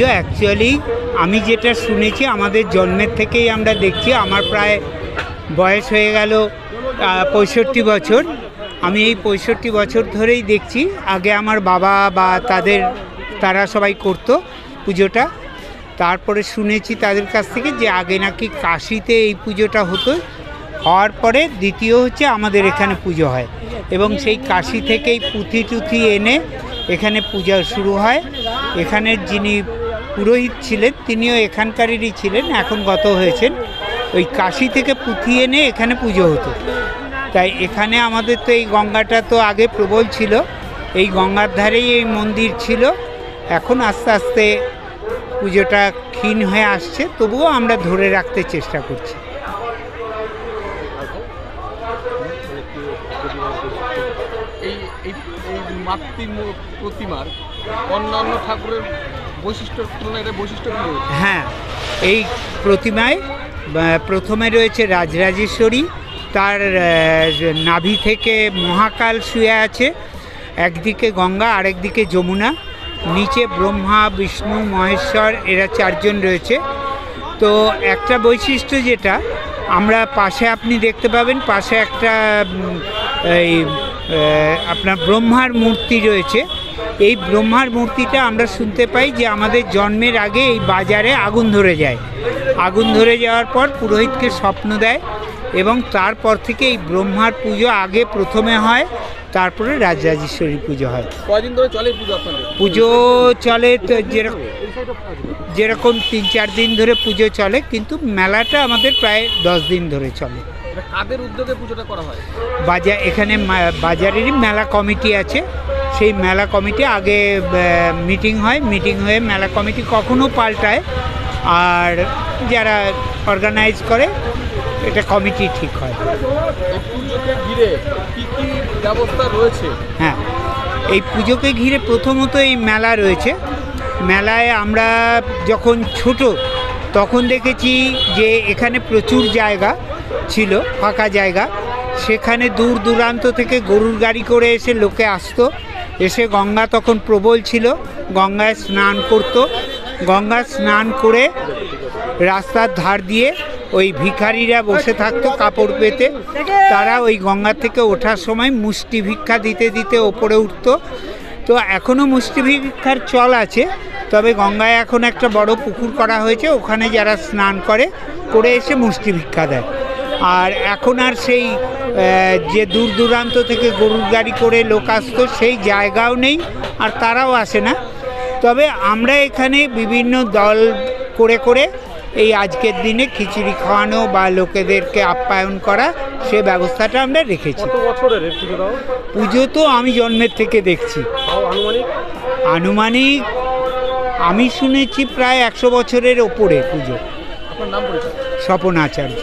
পুজো actually আমি যেটা শুনেছি, আমাদের জন্মের থেকেই আমরা দেখছি, আমার প্রায় বয়স হয়ে গেল পঁয়ষট্টি বছর। আমি এই পঁয়ষট্টি বছর ধরেই দেখছি, আগে আমার বাবা বা তাদের, তারা সবাই করতো পুজোটা। তারপরে শুনেছি তাদের কাছ থেকে যে আগে নাকি কাশিতে এই পুজোটা হতো, হওয়ার পরে দ্বিতীয় হচ্ছে আমাদের এখানে পুজো হয়। এবং সেই কাশি থেকেই পুঁথি টুথি এনে এখানে পূজা শুরু হয়। এখানের যিনি পুরোহিত ছিলেন, তিনিও এখানকারেরই ছিলেন, এখন গত হয়েছেন। ওই কাশি থেকে পুঁথি এনে এখানে পুজো হতো। তাই এখানে আমাদের তো এই গঙ্গাটা তো আগে প্রবল ছিল, এই গঙ্গার ধারেই এই মন্দির ছিল। এখন আস্তে আস্তে পুজোটা ক্ষীণ হয়ে আসছে, তবুও আমরা ধরে রাখতে চেষ্টা করছি। প্রতিমার অন্যান্য ঠাকুরের হ্যাঁ এই প্রতিমায় প্রথমে রয়েছে রাজরাজেশ্বরী, তার নাভি থেকে মহাকাল শুয়ে আছে, একদিকে গঙ্গা, আরেকদিকে যমুনা, নিচে ব্রহ্মা, বিষ্ণু, মহেশ্বর, এরা চারজন রয়েছে। তো একটা বৈশিষ্ট্য যেটা, আমরা পাশে আপনি দেখতে পাবেন, পাশে একটা এই আপনার ব্রহ্মার মূর্তি রয়েছে। এই ব্রহ্মার মূর্তিটা আমরা শুনতে পাই যে আমাদের জন্মের আগে এই বাজারে আগুন ধরে যায়। আগুন ধরে যাওয়ার পর পুরোহিতকে স্বপ্ন দেয় এবং তারপর থেকে এই ব্রহ্মার পুজো আগে প্রথমে হয় তারপরে রাজরাজেশ্বরী পুজো হয়। কদিন ধরে চলে পুজো পুজো চলে তো যেরকম যেরকম তিন চার দিন ধরে পুজো চলে কিন্তু মেলাটা আমাদের প্রায় দশ দিন ধরে চলে। কাদের উদ্যোগে পুজোটা করা হয়? বাজার এখানে বাজারেরই মেলা কমিটি আছে। সেই মেলা কমিটি আগে মিটিং হয়। মিটিং হয়ে মেলা কমিটি কখনো পাল্টায়। আর যারা অর্গানাইজ করে এটা কমিটি ঠিক হয়। ব্যবস্থা রয়েছে? হ্যাঁ। এই পুজোকে ঘিরে প্রথমত এই মেলা রয়েছে। মেলায় আমরা যখন ছোট তখন দেখেছি যে এখানে প্রচুর জায়গা ছিল ফাঁকা জায়গা। সেখানে দূর দূরান্ত থেকে গরুর গাড়ি করে এসে লোকে আসতো। এসে গঙ্গা তখন প্রবল ছিল, গঙ্গায় স্নান করত। গঙ্গা স্নান করে রাস্তার ধার দিয়ে ওই ভিখারিরা বসে থাকতো কাপড় পেতে। তারা ওই গঙ্গা থেকে ওঠার সময় মুষ্টি ভিক্ষা দিতে দিতে ওপরে উঠতো। তো এখনও মুষ্টি ভিক্ষার চল আছে, তবে গঙ্গায় এখন একটা বড় পুকুর করা হয়েছে, ওখানে যারা স্নান করে করে এসে মুষ্টি ভিক্ষা দেয়। আর এখন আর সেই যে দূর দূরান্ত থেকে গরুর গাড়ি করে লোক আসতো সেই জায়গাও নেই আর তারাও আসে না। তবে আমরা এখানে বিভিন্ন দল করে করে এই আজকের দিনে খিচুড়ি খাওয়ানো বা লোকেদেরকে আপ্যায়ন করা সে ব্যবস্থাটা আমরা রেখেছি। পুজো তো আমি জন্মের থেকে দেখছি। আনুমানিক? আমি শুনেছি প্রায় একশো বছরের ওপরে পুজো। স্বপন আচার্য।